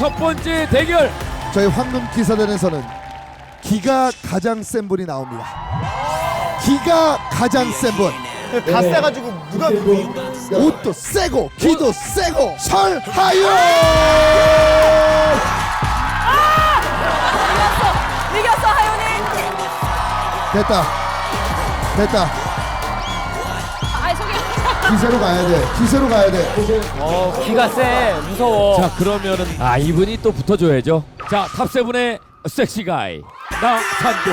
첫 번째 대결 저희 황금 기사단에서는 기가 가장 센 분이 나옵니다. 기가 가장 센 분. 다 세가지고 누가 누구 옷도 세고 기도 세고 설하윤. 이겼어 하윤이. 됐다. 됐다. 기세로 가야 돼. 기세로 가야 돼. 어 기가 세 무서워 자 그러면은 아 이분이 또 붙어줘야죠 자 탑세븐의 섹시 가이 나산도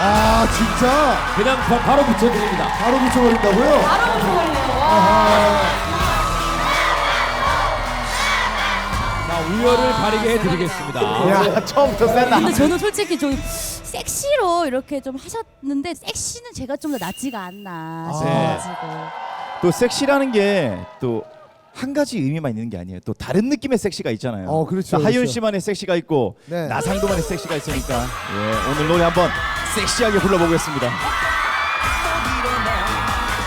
아 진짜 그냥 바, 바로 붙여드립니다 바로 붙여버린다고요? 바로 붙여버리네요. 아하. 자 우열을 가리게 해드리겠습니다 야 처음부터 센다 근데 저는 솔직히 좀 섹시로 이렇게 좀 하셨는데 섹시는 제가 좀 더 낫지가 않나 싶어가지고 또 섹시라는 게 또 한 가지 의미만 있는 게 아니에요. 또 다른 느낌의 섹시가 있잖아요. 어, 그렇죠, 또 하윤 그렇죠. 씨만의 섹시가 있고 네. 나상도만의 섹시가 있으니까 예, 오늘 노래 한번 섹시하게 불러보겠습니다.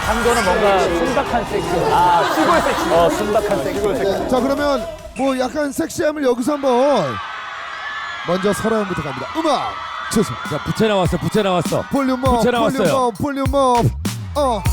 상도는 뭔가 순박한 섹시 아 시골 섹시 어 순박한 섹시 자 그러면 뭐 약간 섹시함을 여기서 한번 먼저 설아윤부터 갑니다. 음악 주세요. 자 부채 나왔어 부채 나왔어 볼륨 업, 부채 나왔어요. 볼륨 업, 볼륨 업. 어.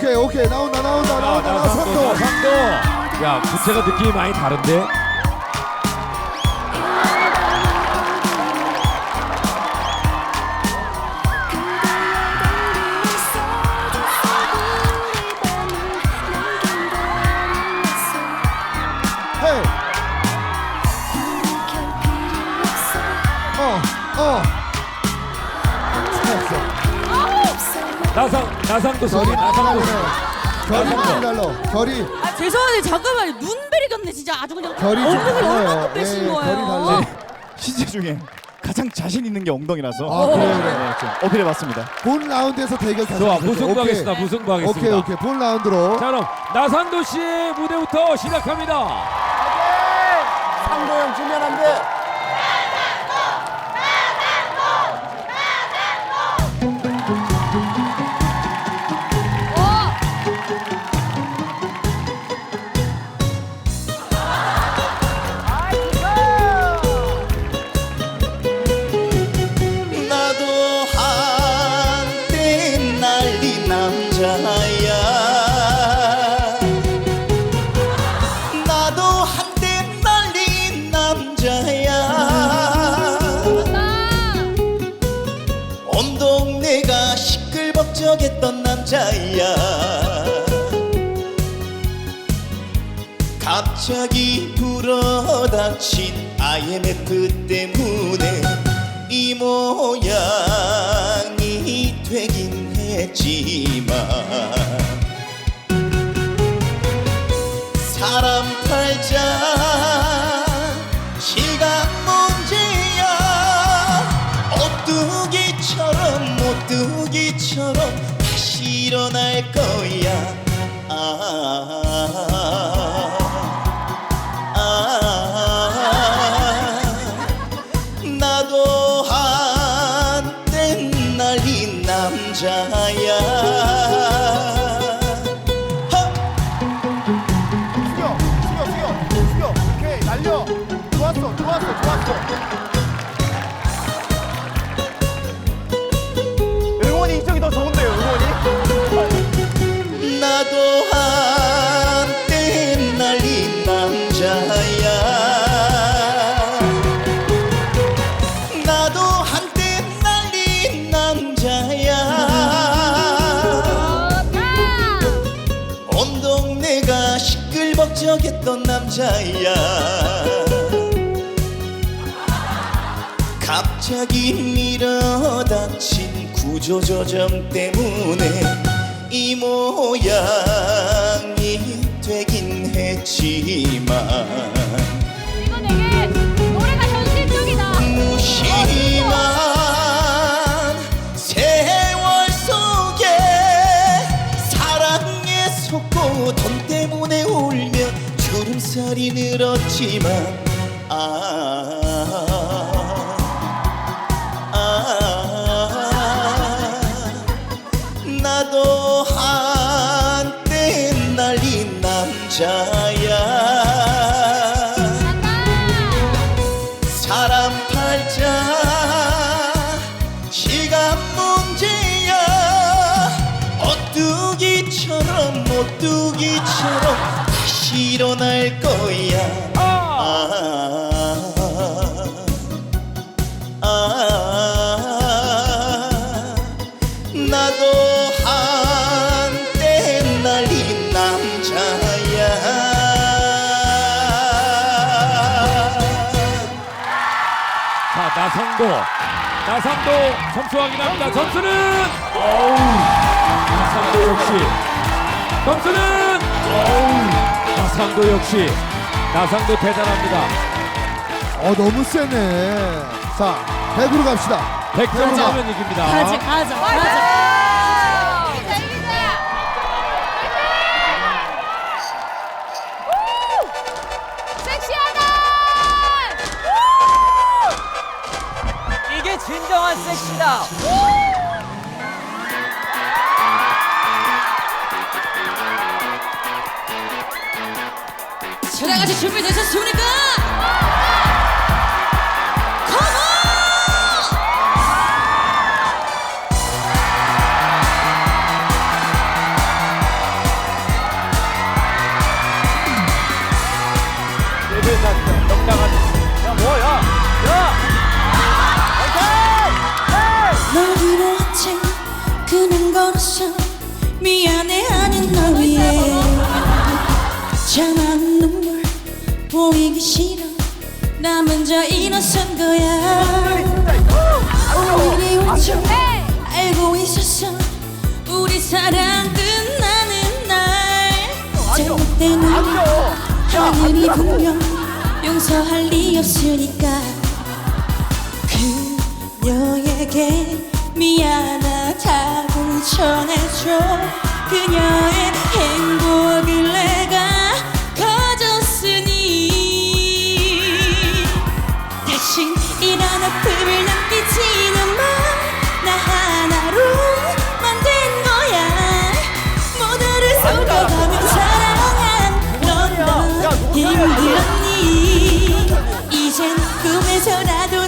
오케이 오케이. 나온다 나온다 나온다. 선도 나상도 야 부채가 느낌이 많이 다른데 나상 나상도 소리 나상도 소리 결이 많이 달라 결이. 아 죄송한데 잠깐만요. 눈베리 같네 진짜. 아주 그냥 결이 좀 엉덩이를 달라요. 얼마큼 빼신 예, 거예요? 결이 달라요. 시제 중에 가장 자신 있는 게 엉덩이라서. 아, 그래, 그래. 네, 좀 어필해봤습니다. 본 라운드에서 대결 다시 좋아 하겠습니다. 무승부하겠습니다 오케이. 무승부 하겠습니다. 오케이 오케이. 본 라운드로. 자 그럼 나상도 씨의 무대부터 시작합니다. 상도 형 주면 안 돼. 남자야 나도 한때 난리 남자야. 온 동네가 시끌벅적했던 남자야. 갑자기 불어닥친 IMF 때문에 이 되긴 사람 팔자 시간 문제야. 오뚜기처럼 오뚜기처럼 다시 일어날 거 날 남자야. 갑자기 밀어닥친 구조조정 때문에 이 모양이 되긴 했지만 늘었지만 아, 자 나성도 나성도 점수 확인합니다 점수는 어우 나성도 역시 점수는 어우 나성도 역시 나성도 대단합니다 어 너무 세네. 자 100으로 갑시다. 100점 나오면 이깁니다 가자 가자 가자. 다 같이 준비되셨습니까? 나 먼저 일어선 거야. 우리 온줄 알고 있었어. 우리 사랑 끝나는 날. 잘못된 우리 하늘이 분명 용서할 리 없으니까. 그녀에게 미안하다고 전해줘. 그녀의 행복을 내 꿈에서라도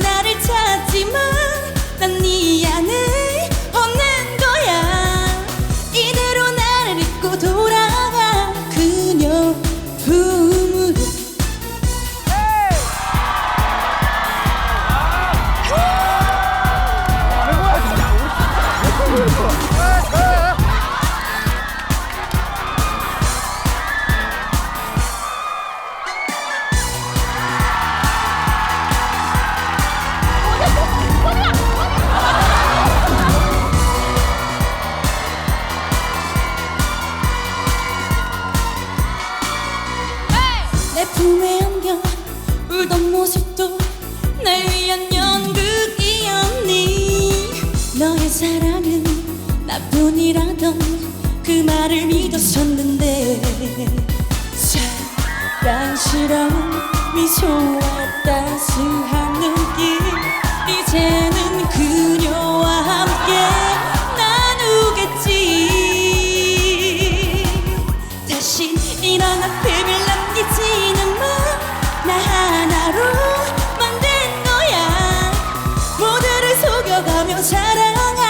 내 품에 안겨 울던 모습도 날 위한 연극이었니? 너의 사랑은 나뿐이라던 그 말을 믿었었는데 사랑스러운 미소와 para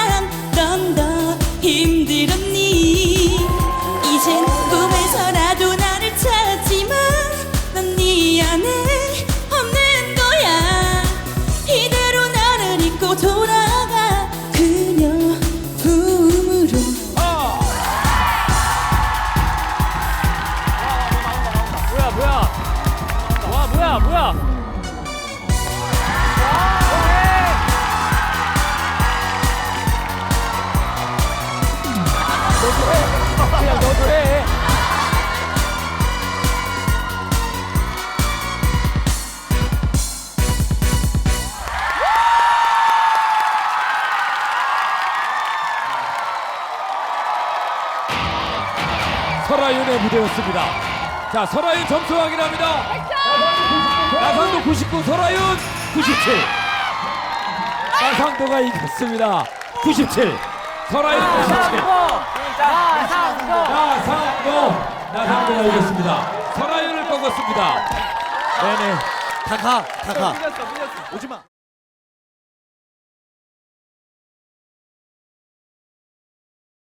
설아윤의 무대였습니다 자 설아윤 점수 확인합니다. 나상도 99, 설아윤 97. 나상도가 이겼습니다. 97. 설아윤 97. 나상도 나상도가 이겼습니다. 설아윤을 꺾었습니다. 네네. 다가 다가 오지마